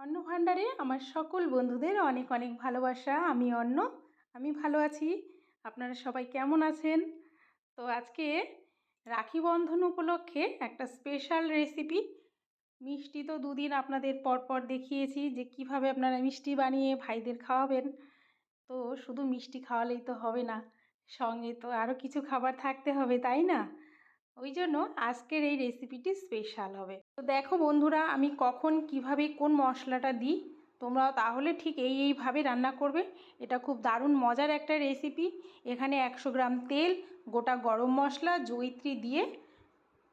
অন্ন ভাণ্ডারে আমার সকল বন্ধুদের অনেক অনেক ভালোবাসা। আমি অন্ন, আমি ভালো আছি। আপনারা সবাই কেমন আছেন? তো আজকে রাখি বন্ধন উপলক্ষে একটা স্পেশাল রেসিপি মিষ্টি তো দুদিন আপনাদের পরপর দেখিয়েছি যে কীভাবে আপনারা মিষ্টি বানিয়ে ভাইদের খাওয়াবেন। তো শুধু মিষ্টি খাওয়ালেই তো হবে না, সঙ্গে তো আরও কিছু খাবার থাকতে হবে, তাই না? ওই জন্য আজকের এই রেসিপিটি স্পেশাল হবে। তো দেখো বন্ধুরা, আমি কখন কীভাবে কোন মশলাটা দিই, তোমরাও তাহলে ঠিক এই এইভাবে রান্না করবে। এটা খুব দারুণ মজার একটা রেসিপি এখানে একশো গ্রাম তেল, গোটা গরম মশলা, জৈত্রী দিয়ে,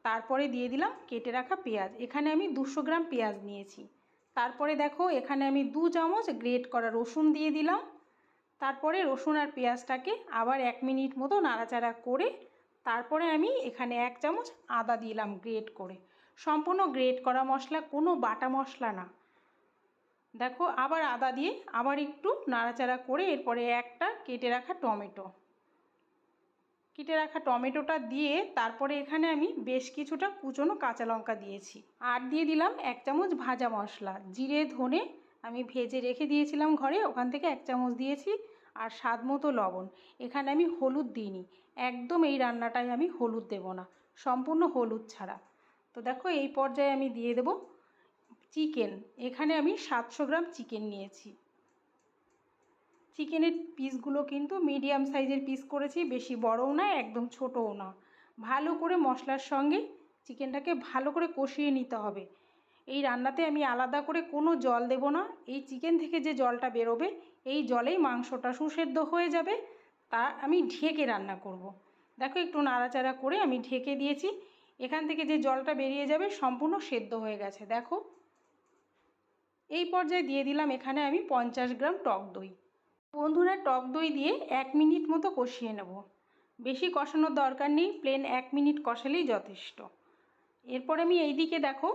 তারপরে দিয়ে দিলাম কেটে রাখা পেঁয়াজ। এখানে আমি দুশো গ্রাম পেঁয়াজ নিয়েছি। তারপরে দেখো, এখানে আমি দু চামচ গ্রেট করা রসুন দিয়ে দিলাম। তারপরে রসুন আর পেঁয়াজটাকে আবার এক মিনিট মতো নাড়াচাড়া করে তারপরে আমি এখানে এক চামচ আদা দিলাম গ্রেট করে। সম্পূর্ণ গ্রেট করা মশলা, কোনো বাটা মশলা না। দেখো, আবার আদা দিয়ে আবার একটু নাড়াচাড়া করে এরপরে একটা কেটে রাখা টমেটো। কেটে রাখা টমেটোটা দিয়ে তারপরে এখানে আমি বেশ কিছুটা কুচনো কাঁচা লঙ্কা দিয়েছি। আর দিয়ে দিলাম এক চামচ ভাজা মশলা। জিরে, ধনে আমি ভেজে রেখে দিয়েছিলাম ঘরে, ওখান থেকে এক চামচ দিয়েছি। আর স্বাদ মতো লবণ। এখানে আমি হলুদ দিইনি। একদম এই রান্নাটায় আমি হলুদ দেব না। সম্পূর্ণ হলুদ ছাড়া। তো দেখো, এই পর্যায়ে আমি দিয়ে দেব চিকেন। এখানে আমি সাতশো গ্রাম চিকেন নিয়েছি। চিকেনের পিসগুলো কিন্তু মিডিয়াম সাইজের পিস করেছি, বেশি বড়ও না, একদম ছোটও না। ভালো করে মশলার সঙ্গে চিকেনটাকে ভালো করে কষিয়ে নিতে হবে। এই রান্নাতে আমি আলাদা করে কোনো জল দেব না। এই চিকেন থেকে যে জলটা বেরোবে, এই জলেই মাংসটা সুসেদ্ধ হয়ে যাবে। তা আমি ঢেকে রান্না করব। দেখো একটু নাড়াচাড়া করে আমি ঢেকে দিয়েছি। এখান থেকে যে জলটা বেরিয়ে যাবে সম্পূর্ণ সেদ্ধ হয়ে গেছে, দেখো। এই পর্যায়ে দিয়ে দিলাম এখানে আমি পঞ্চাশ গ্রাম টক দই। বন্ধুরা, টক দই দিয়ে এক মিনিট মতো কষিয়ে নেব। বেশি কষানোর দরকার নেই প্লেন এক মিনিট কষালেই যথেষ্ট। এরপর আমি এই দিকে দেখো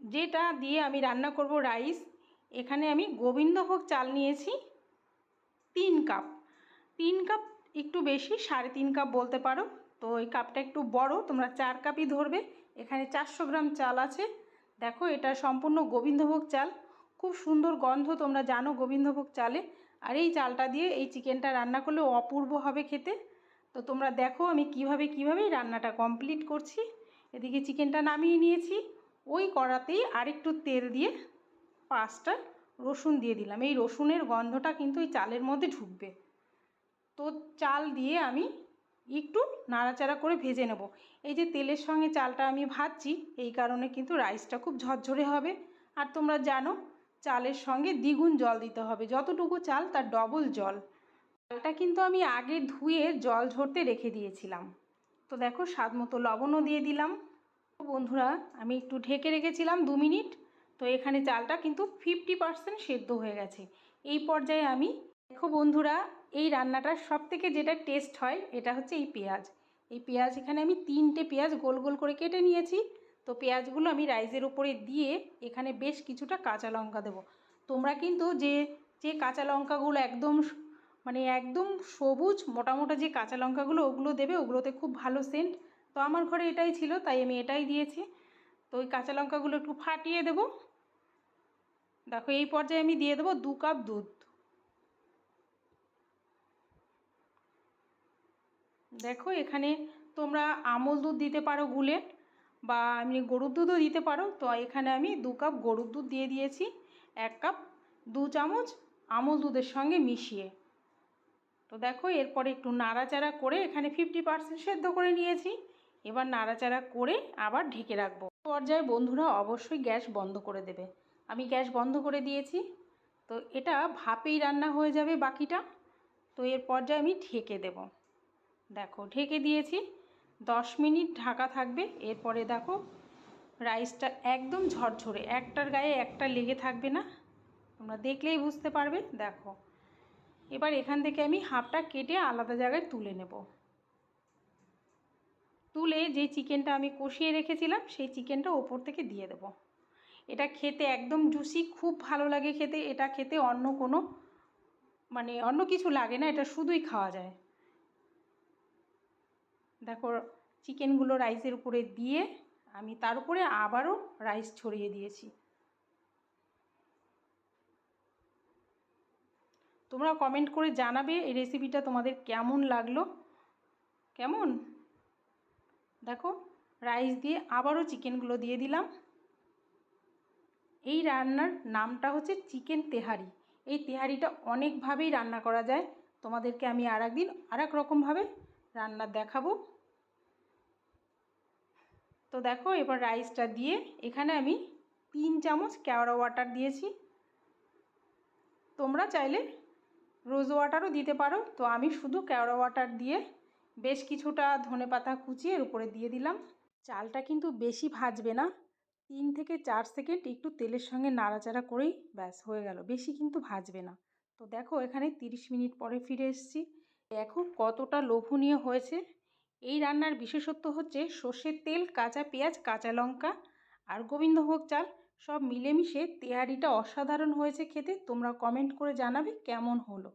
যেটা দিয়ে আমি রান্না করব রাইস, এখানে আমি গোবিন্দভোগ চাল নিয়েছি তিন কাপ। তিন কাপ একটু বেশি, সাড়ে তিন কাপ বলতে পারো। তো ওই কাপটা একটু বড়, তোমরা চার কাপই ধরবে। এখানে চারশো গ্রাম চাল আছে। দেখো, এটা সম্পূর্ণ গোবিন্দভোগ চাল। খুব সুন্দর গন্ধ তোমরা জানো গোবিন্দভোগ চালে। আর এই চালটা দিয়ে এই চিকেনটা রান্না করলে অপূর্ব হবে খেতে। তো তোমরা দেখো আমি কীভাবে কীভাবে রান্নাটা কমপ্লিট করছি। এদিকে চিকেনটা নামিয়ে নিয়েছি। ওই কড়াতেই আরেকটু তেল দিয়ে পাঁচটা রসুন দিয়ে দিলাম। এই রসুনের গন্ধটা কিন্তু ওই চালের মধ্যে ঢুকবে। তো চাল দিয়ে আমি একটু নাড়াচাড়া করে ভেজে নেব। এই যে তেলের সঙ্গে চালটা আমি ভাজছি, এই কারণে কিন্তু রাইসটা খুব ঝরঝরে হবে। আর তোমরা জানো, চালের সঙ্গে দ্বিগুণ জল দিতে হবে। যতটুকু চাল, তার ডবল জল। চালটা কিন্তু আমি আগে ধুয়ে জল ঝরতে রেখে দিয়েছিলাম। তো দেখো স্বাদ মতো লবণও দিয়ে দিলাম। বন্ধুরা, আমি একটু ঢেকে রেখেছিলাম দু মিনিট। তো এখানে চালটা কিন্তু ফিফটি পারসেন্ট সেদ্ধ হয়ে গেছে। এই পর্যায়ে আমি, দেখো বন্ধুরা, এই রান্নাটার সব থেকে যেটা টেস্ট হয়, এটা হচ্ছে এই পেঁয়াজ। এই পেঁয়াজ, এখানে আমি তিনটে পেঁয়াজ গোল গোল করে কেটে নিয়েছি। তো পেঁয়াজগুলো আমি রাইসের উপরে দিয়ে, এখানে বেশ কিছুটা কাঁচা লঙ্কা দেবো। তোমরা কিন্তু যে যে কাঁচা লঙ্কাগুলো একদম মানে একদম সবুজ মোটা মোটা যে কাঁচা লঙ্কাগুলো, ওগুলো দেবে, ওগুলোতে খুব ভালো সেন্ট তো আমার ঘরে এটাই ছিল, তাই আমি এটাই দিয়েছি। তো ওই কাঁচা লঙ্কাগুলো একটু ফাটিয়ে দেব। দেখো, এই পর্যায়ে আমি দিয়ে দেবো দু কাপ দুধ। দেখো, এখানে তোমরা আমল দুধ দিতে পারো গুলে, বা এমনি গরুর দুধও দিতে পারো। তো এখানে আমি দু কাপ গরুর দুধ দিয়ে দিয়েছি, এক কাপ দু চামচ আমল দুধের সঙ্গে মিশিয়ে। তো দেখো, এরপরে একটু নাড়াচাড়া করে এখানে ফিফটি পার্সেন্ট সেদ্ধ করে নিয়েছি। এবার নাড়াচাড়া করে আবার ঢেকে রাখব। পর্যায়ে বন্ধুরা অবশ্যই গ্যাস বন্ধ করে দেবে। আমি গ্যাস বন্ধ করে দিয়েছি। তো এটা ভাপেই রান্না হয়ে যাবে বাকিটা। তো এর পর্যায়ে আমি ঢেকে দেব। দেখো, ঢেকে দিয়েছি। দশ মিনিট ঢাকা থাকবে। এরপরে দেখো, রাইসটা একদম ঝরঝরে। একটার গায়ে একটা লেগে থাকবে না। তোমরা দেখলেই বুঝতে পারবে। দেখো, এবার এখান থেকে আমি হাফটা কেটে আলাদা জায়গায় তুলে নেব। তুলে যে চিকেনটা আমি কষিয়ে রেখেছিলাম, সেই চিকেনটা ওপর থেকে দিয়ে দেব। এটা খেতে একদম জুসি খুব ভালো লাগে খেতে। এটা খেতে অন্য কোনো মানে অন্য কিছু লাগে না, এটা শুধুই খাওয়া যায়। দেখো, চিকেনগুলো রাইসের উপরে দিয়ে আমি তার উপরে আবারও রাইস ছড়িয়ে দিয়েছি। তোমরা কমেন্ট করে জানাবে এই রেসিপিটা তোমাদের কেমন লাগল। কেমন? দেখো রাইস দিয়ে আবারও চিকেনগুলো দিয়ে দিলাম। এই রান্নার নামটা হচ্ছে চিকেন তেহারি। এই তেহারিটা অনেকভাবেই রান্না করা যায়। তোমাদেরকে আমি আর একদিন আর এক রকমভাবে রান্না দেখাবো। তো দেখো, এবার রাইসটা দিয়ে এখানে আমি তিন চামচ কেওড়া ওয়াটার দিয়েছি। তোমরা চাইলে রোজ ওয়াটারও দিতে পারো। তো আমি শুধু কেওড়া ওয়াটার দিয়ে বেশ কিছুটা ধনে পাতা কুচিয়ে এর উপরে দিয়ে দিলাম। চালটা কিন্তু বেশি ভাজবে না। তিন থেকে চার সেকেন্ড একটু তেলের সঙ্গে নাড়াচাড়া করেই ব্যাস হয়ে গেল। বেশি কিন্তু ভাজবে না। তো দেখো এখানে তিরিশ মিনিট পরে ফিরে এসেছি। দেখো কতটা লোভনীয় হয়েছে। এই রান্নার বিশেষত্ব হচ্ছে সর্ষের তেল, কাঁচা পেঁয়াজ, কাঁচা লঙ্কা আর গোবিন্দভোগ চাল সব মিলেমিশে তেহারিটা অসাধারণ হয়েছে খেতে। তোমরা কমেন্ট করে জানাবে কেমন হলো।